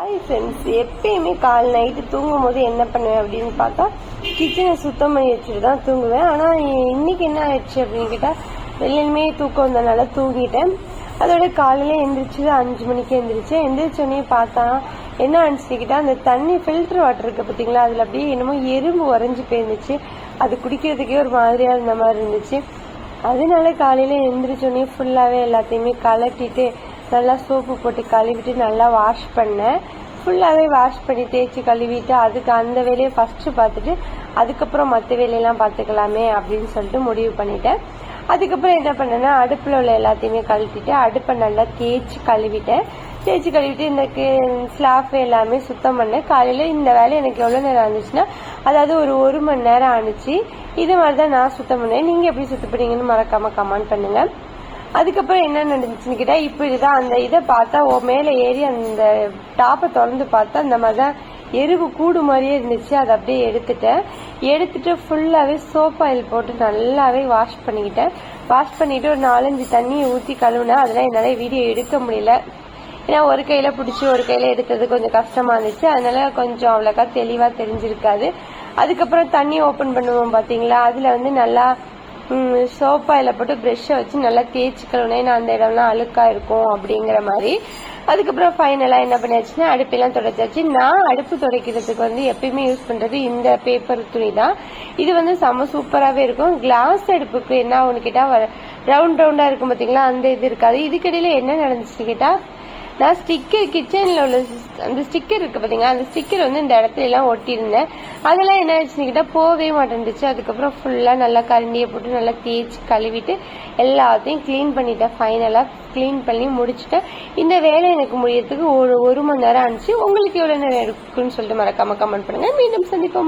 Hi friends எப்பயுமே கால் night தூங்கும் போது என்ன பண்ணுவேன் அப்படின்னு பார்த்தா கிச்சனை சுத்தம் பண்ணி வச்சுட்டு தான் தூங்குவேன். ஆனால் இன்னைக்கு என்ன ஆயிடுச்சு அப்படின்னு கேட்டால் வெளியுமே தூக்கம் வந்தனால தூங்கிட்டேன். அதோட காலையில் எந்திரிச்சு அஞ்சு மணிக்கு எந்திரிச்சேன். எந்திரிச்சோடனே பார்த்தா என்ன அனுப்பிச்சுக்கிட்டா அந்த தண்ணி ஃபில்டர் வாட்டர் இருக்கு பார்த்தீங்களா? அதில் அப்படியே என்னமோ எறும்பு உறைஞ்சி போயிருந்துச்சு. அது குடிக்கிறதுக்கே ஒரு மாதிரியாக இருந்த மாதிரி இருந்துச்சு. அதனால காலையில் எந்திரிச்சோடனே ஃபுல்லாகவே எல்லாத்தையுமே கலட்டிட்டு நல்லா சோப்பு போட்டு கழுவிட்டு நல்லா வாஷ் பண்ணேன். ஃபுல்லாகவே வாஷ் பண்ணி தேய்ச்சி கழுவிட்டு அதுக்கு அந்த வேலையை ஃபஸ்ட்டு பார்த்துட்டு அதுக்கப்புறம் மற்ற வேலையெல்லாம் பார்த்துக்கலாமே அப்படின்னு சொல்லிட்டு முடிவு பண்ணிட்டேன். அதுக்கப்புறம் என்ன பண்ணேன்னா அடுப்பில் உள்ள எல்லாத்தையுமே கழுவிட்டு அடுப்பை நல்லா தேய்ச்சி கழுவிட்டேன். தேய்ச்சி கழுவிட்டு இந்த ஸ்லாஃப் எல்லாமே சுத்தம் பண்ணேன். காலையில் இந்த வேலை எனக்கு எவ்வளோ நேரம் ஆனிச்சுன்னா அதாவது ஒரு ஒரு மணி நேரம் ஆனிச்சு. இது மாதிரி தான் நான் சுத்தம் பண்ணேன். நீங்கள் எப்படி சுத்தம் பண்ணீங்கன்னு கமெண்ட் பண்ணுங்கள் அதுக்கப்புறம் என்ன நடந்துச்சுன்னு கேட்டா இப்போ இதுதான். அந்த இதை பார்த்தா ஓ மேலே ஏறி அந்த டாப்பை திறந்து பார்த்தா அந்த மாதிரி தான் எருவு கூடு மாதிரியே இருந்துச்சு. அதை அப்படியே எடுத்துட்டேன். எடுத்துட்டு ஃபுல்லாகவே சோப் ஆயில் போட்டு நல்லாவே வாஷ் பண்ணிக்கிட்டேன். வாஷ் பண்ணிட்டு ஒரு நாலஞ்சு தண்ணியை ஊற்றி கழுவுனேன். அதெல்லாம் என்னால் வீடியோ எடுக்க முடியல. ஏன்னா ஒரு கையில் பிடிச்சி ஒரு கையில் எடுத்தது கொஞ்சம் கஷ்டமாக இருந்துச்சு. அதனால கொஞ்சம் அவ்வளோக்கா தெளிவாக தெரிஞ்சிருக்காது. அதுக்கப்புறம் தண்ணி ஓப்பன் பண்ணுவோம் பார்த்தீங்களா அதில் வந்து நல்லா சோஃபாயில் போட்டு ப்ரெஷ்ஷை வச்சு நல்லா தேய்ச்சி கழுவுனேன் அந்த இடம்லாம் அழுக்காக இருக்கும் அப்படிங்கிற மாதிரி. அதுக்கப்புறம் ஃபைனலாக என்ன பண்ணியாச்சுன்னா அடுப்பெல்லாம் துடைச்சாச்சு. நான் அடுப்பு துடைக்கிறதுக்கு வந்து எப்பயுமே யூஸ் பண்ணுறது இந்த பேப்பர் துணி தான். இது வந்து செம்ம சூப்பராகவே இருக்கும். கிளாஸ் அடுப்புக்கு என்ன ஆகும்னு கேட்டால் ரவுண்ட் ரவுண்டாக இருக்கும் பார்த்தீங்களா அந்த இது இருக்காது. இதுக்கிடையில் என்ன நடந்துச்சுன்னு கேட்டால் நான் ஸ்டிக்கர் கிச்சனில் உள்ள அந்த ஸ்டிக்கர் இருக்கு பார்த்தீங்களா அந்த ஸ்டிக்கர் வந்து இந்த இடத்துலலாம் ஒட்டியிருந்தேன். அதெல்லாம் என்ன ஆயிடுச்சுன்னு கேட்டால் போகவே மாட்டேன்டுச்சு. அதுக்கப்புறம் ஃபுல்லாக நல்லா கரண்டியை போட்டு நல்லா தேய்ச்சி கழுவிட்டு எல்லாத்தையும் க்ளீன் பண்ணிட்டேன். ஃபைனலாக க்ளீன் பண்ணி முடிச்சுட்டேன். இந்த வேலை எனக்கு முடியறதுக்கு ஒரு ஒரு மணி நேரம் ஆனிச்சு. உங்களுக்கு எவ்வளோ நேரம் இருக்குன்னு சொல்லிட்டு மறக்காமல் கமெண்ட் பண்ணுங்கள் மீண்டும் சந்திப்போம்.